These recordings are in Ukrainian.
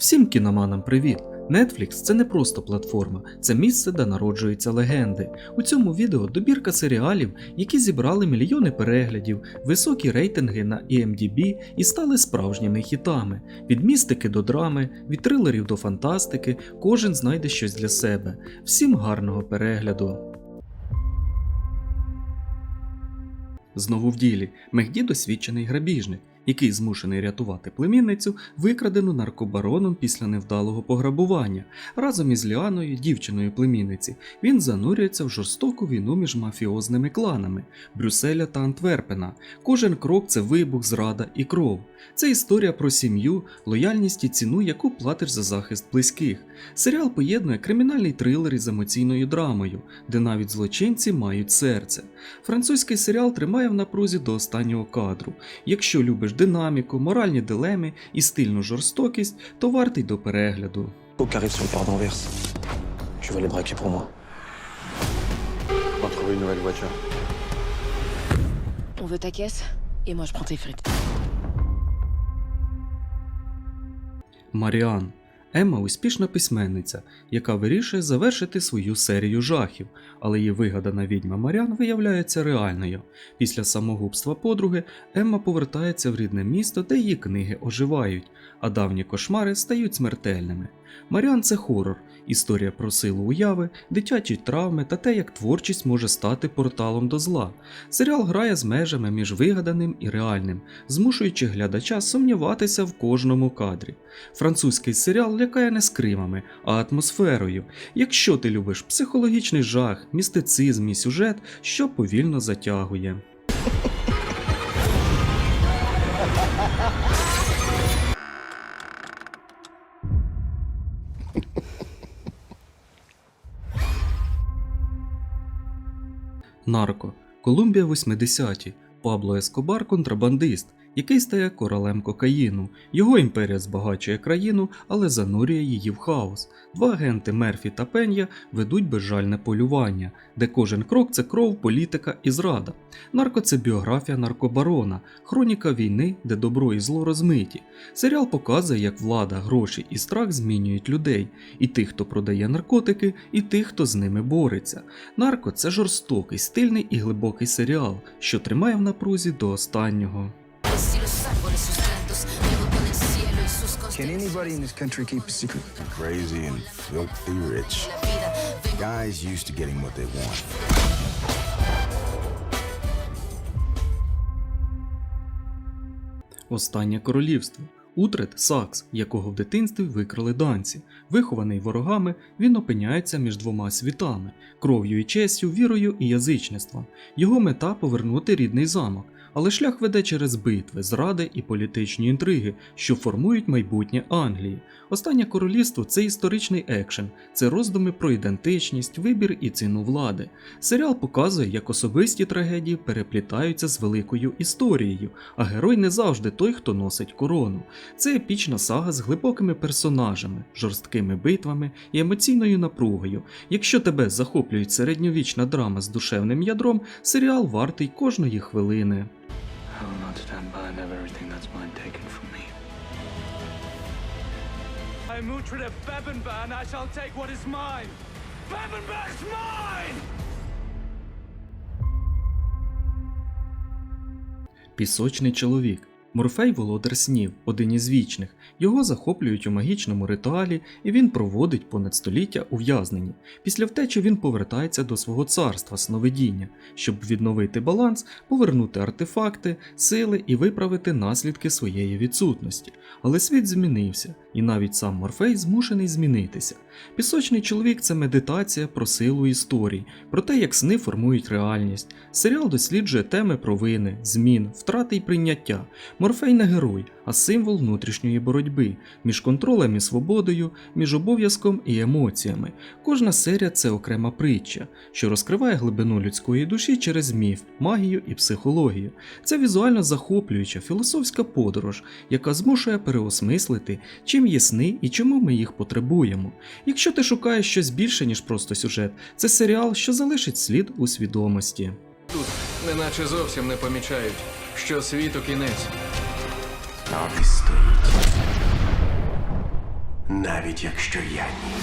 Всім кіноманам привіт! Netflix – це не просто платформа, це місце, де народжуються легенди. У цьому відео добірка серіалів, які зібрали мільйони переглядів, високі рейтинги на IMDb і стали справжніми хітами. Від містики до драми, від трилерів до фантастики, кожен знайде щось для себе. Всім гарного перегляду! Знову в ділі Мехді досвідчений грабіжник, який змушений рятувати племінницю, викрадену наркобароном після невдалого пограбування. Разом із Ліаною, дівчиною племінниці, він занурюється в жорстоку війну між мафіозними кланами Брюсселя та Антверпена. Кожен крок це вибух, зрада і кров. Це історія про сім'ю, лояльність і ціну, яку платиш за захист близьких. Серіал поєднує кримінальний трилер із емоційною драмою, де навіть злочинці мають серце. Французький серіал тримає в напрузі до останнього кадру. Якщо любиш динаміку, моральні дилеми і стильну жорстокість, то вартий до перегляду. Faut que arrive sur le port d'Anvers. Je vais les braquer pour moi. On va trouver une nouvelle voiture. On veut ta caisse et moi je prends tes frites. Маріан. Емма успішна письменниця, яка вирішує завершити свою серію жахів, але її вигадана відьма Маріан виявляється реальною. Після самогубства подруги Емма повертається в рідне місто, де її книги оживають, а давні кошмари стають смертельними. Маріан це хорор, історія про силу уяви, дитячі травми та те, як творчість може стати порталом до зла. Серіал грає з межами між вигаданим і реальним, змушуючи глядача сумніватися в кожному кадрі. Французький серіал лякає не скримами, а атмосферою. Якщо ти любиш психологічний жах, містицизм і сюжет, що повільно затягує. Нарко. Колумбія 80-ті. Пабло Ескобар контрабандист, який стає королем кокаїну. Його імперія збагачує країну, але занурює її в хаос. Два агенти Мерфі та Пен'я ведуть безжальне полювання, де кожен крок це кров, політика і зрада. Нарко це біографія наркобарона, хроніка війни, де добро і зло розмиті. Серіал показує, як влада, гроші і страх змінюють людей, і тих, хто продає наркотики, і тих, хто з ними бореться. Нарко це жорстокий, стильний і глибокий серіал, що тримає в напрузі до останнього. Can anybody in this country keep a secret? crazy and filthy rich. Guys used to getting what they want. Останнє королівство. Утрет Сакс, якого в дитинстві викрали данці. Вихований ворогами, він опиняється між двома світами кров'ю і честю, вірою і язичництвом. Його мета повернути рідний замок, але шлях веде через битви, зради і політичні інтриги, що формують майбутнє Англії. Останнє королівство це історичний екшен, це роздуми про ідентичність, вибір і ціну влади. Серіал показує, як особисті трагедії переплітаються з великою історією, а герой не завжди той, хто носить корону. Це епічна сага з глибокими персонажами, жорсткими битвами і емоційною напругою. Якщо тебе захоплюють середньовічна драма з душевним ядром, серіал вартий кожної хвилини. I will not stand by and have everything that's mine taken from me. I am Uhtred of Bebenban. I shall take what is mine. Bebenban's mine! Пісочний чоловік. Морфей володар снів, один із вічних. Його захоплюють у магічному ритуалі, і він проводить понад століття ув'язнені. Після втечі він повертається до свого царства сновидіння, щоб відновити баланс, повернути артефакти, сили і виправити наслідки своєї відсутності. Але світ змінився, і навіть сам Морфей змушений змінитися. Пісочний чоловік це медитація про силу історій, про те, як сни формують реальність. Серіал досліджує теми провини, змін, втрати й прийняття. Морфей не герой, а символ внутрішньої боротьби між контролем і свободою, між обов'язком і емоціями. Кожна серія це окрема притча, що розкриває глибину людської душі через міф, магію і психологію. Це візуально захоплююча філософська подорож, яка змушує переосмислити, чим є сни і чому ми їх потребуємо. Якщо ти шукаєш щось більше, ніж просто сюжет, це серіал, що залишить слід у свідомості. Тут неначе зовсім не помічають, що світу кінець. Obviously. Навіть якщо я ні.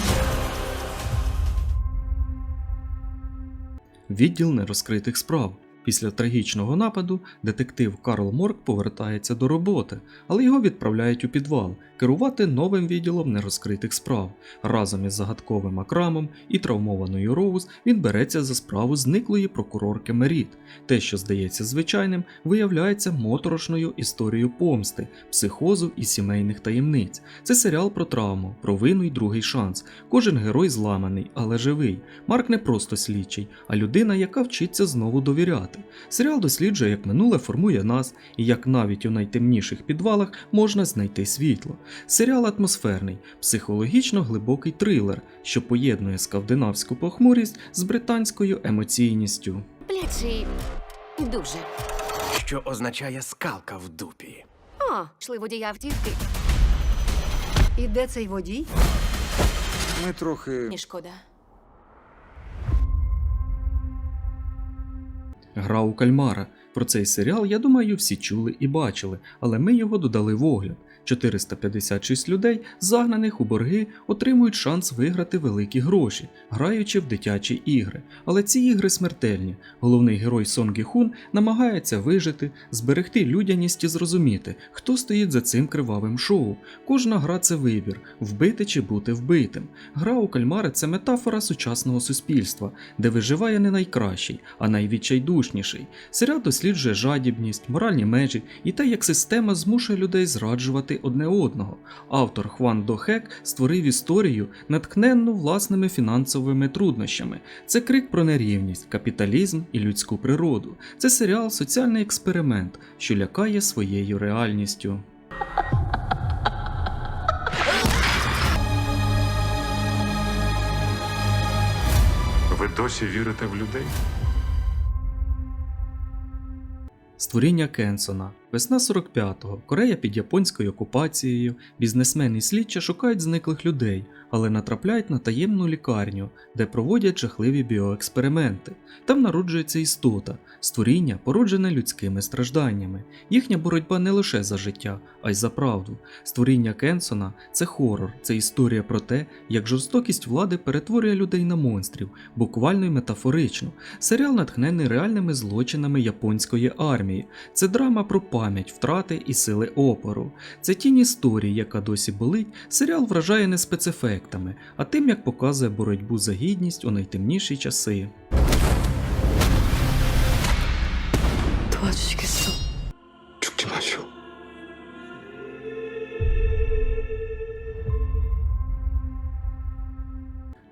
Відділ нерозкритих справ. Після трагічного нападу детектив Карл Морк повертається до роботи, але його відправляють у підвал керувати новим відділом нерозкритих справ. Разом із загадковим Акрамом і травмованою Роуз він береться за справу зниклої прокурорки Меріт. Те, що здається звичайним, виявляється моторошною історією помсти, психозу і сімейних таємниць. Це серіал про травму, про вину й другий шанс. Кожен герой зламаний, але живий. Марк не просто слідчий, а людина, яка вчиться знову довіряти. Серіал досліджує, як минуле формує нас, і як навіть у найтемніших підвалах можна знайти світло. Серіал атмосферний, психологічно глибокий трилер, що поєднує скандинавську похмурість з британською емоційністю. Плячі дуже. Що означає скалка в дупі? О, йшли водія автівки. І де цей водій? Ми трохи. Мені шкода. Гра у кальмара. Про цей серіал, я думаю, всі чули і бачили, але ми його додали в огляд. 456 людей, загнаних у борги, отримують шанс виграти великі гроші, граючи в дитячі ігри. Але ці ігри смертельні. Головний герой Сонгі Хун намагається вижити, зберегти людяність і зрозуміти, хто стоїть за цим кривавим шоу. Кожна гра це вибір вбити чи бути вбитим. Гра у кальмари це метафора сучасного суспільства, де виживає не найкращий, а найвідчайдушніший. Серіал досліджує жадібність, моральні межі і те, як система змушує людей зраджувати одне одного. Автор Хван Дохек створив історію, натхненну власними фінансовими труднощами. Це крик про нерівність, капіталізм і людську природу. Це серіал соціальний експеримент, що лякає своєю реальністю. Ви досі вірите в людей? Створіння Кенсона. Весна 45-го. Корея під японською окупацією. Бізнесмени і слідчі шукають зниклих людей, але натрапляють на таємну лікарню, де проводять жахливі біоексперименти. Там народжується істота, створіння, породжене людськими стражданнями. Їхня боротьба не лише за життя, а й за правду. Створіння Кенсона це хорор, це історія про те, як жорстокість влади перетворює людей на монстрів, буквально й метафорично. Серіал натхнений реальними злочинами японської армії. Це драма про пам'ять, втрати і сили опору. Це тінь історії, яка досі болить. Серіал вражає не проектами, а тим, як показує боротьбу за гідність у найтемніші часи.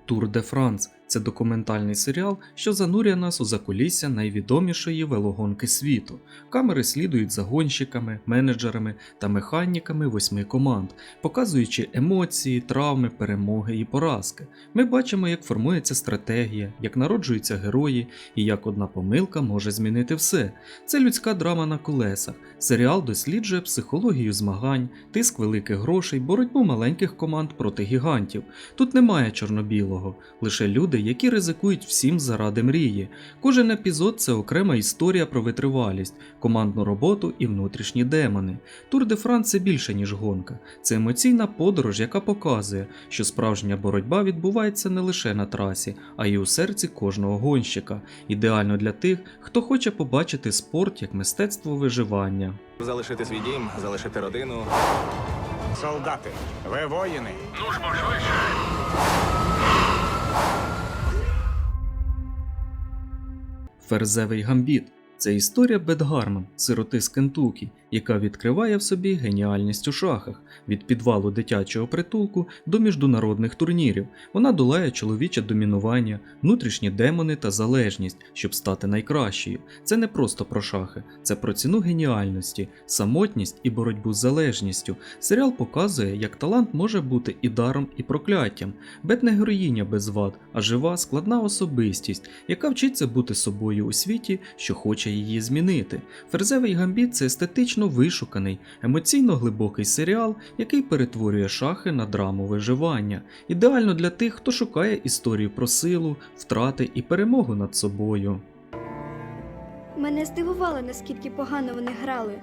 Тур де Франс це документальний серіал, що занурює нас у закулісся найвідомішої велогонки світу. Камери слідують за гонщиками, менеджерами та механіками восьми команд, показуючи емоції, травми, перемоги і поразки. Ми бачимо, як формується стратегія, як народжуються герої і як одна помилка може змінити все. Це людська драма на колесах. Серіал досліджує психологію змагань, тиск великих грошей, боротьбу маленьких команд проти гігантів. Тут немає чорно-білого, лише люди, які ризикують всім заради мрії. Кожен епізод це окрема історія про витривалість, командну роботу і внутрішні демони. Тур де Франс це більше, ніж гонка. Це емоційна подорож, яка показує, що справжня боротьба відбувається не лише на трасі, а й у серці кожного гонщика. Ідеально для тих, хто хоче побачити спорт як мистецтво виживання. Залишити свій дім, залишити родину. Солдати, ви воїни. Ферзевий гамбіт. Це історія Бетгарман, сироти з Кентукі, яка відкриває в собі геніальність у шахах від підвалу дитячого притулку до міжнародних турнірів. Вона долає чоловіче домінування, внутрішні демони та залежність, щоб стати найкращою. Це не просто про шахи, це про ціну геніальності, самотність і боротьбу з залежністю. Серіал показує, як талант може бути і даром, і прокляттям. Бет не героїня без вад, а жива, складна особистість, яка вчиться бути собою у світі, що хоче її змінити. Ферзевий гамбіт це естетично вишуканий, емоційно глибокий серіал, який перетворює шахи на драму виживання. Ідеально для тих, хто шукає історію про силу, втрати і перемогу над собою. Мене здивувало, наскільки погано вони грали.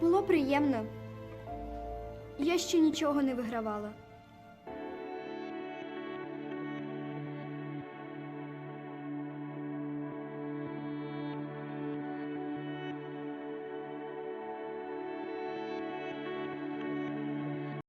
Було приємно. Я ще нічого не вигравала.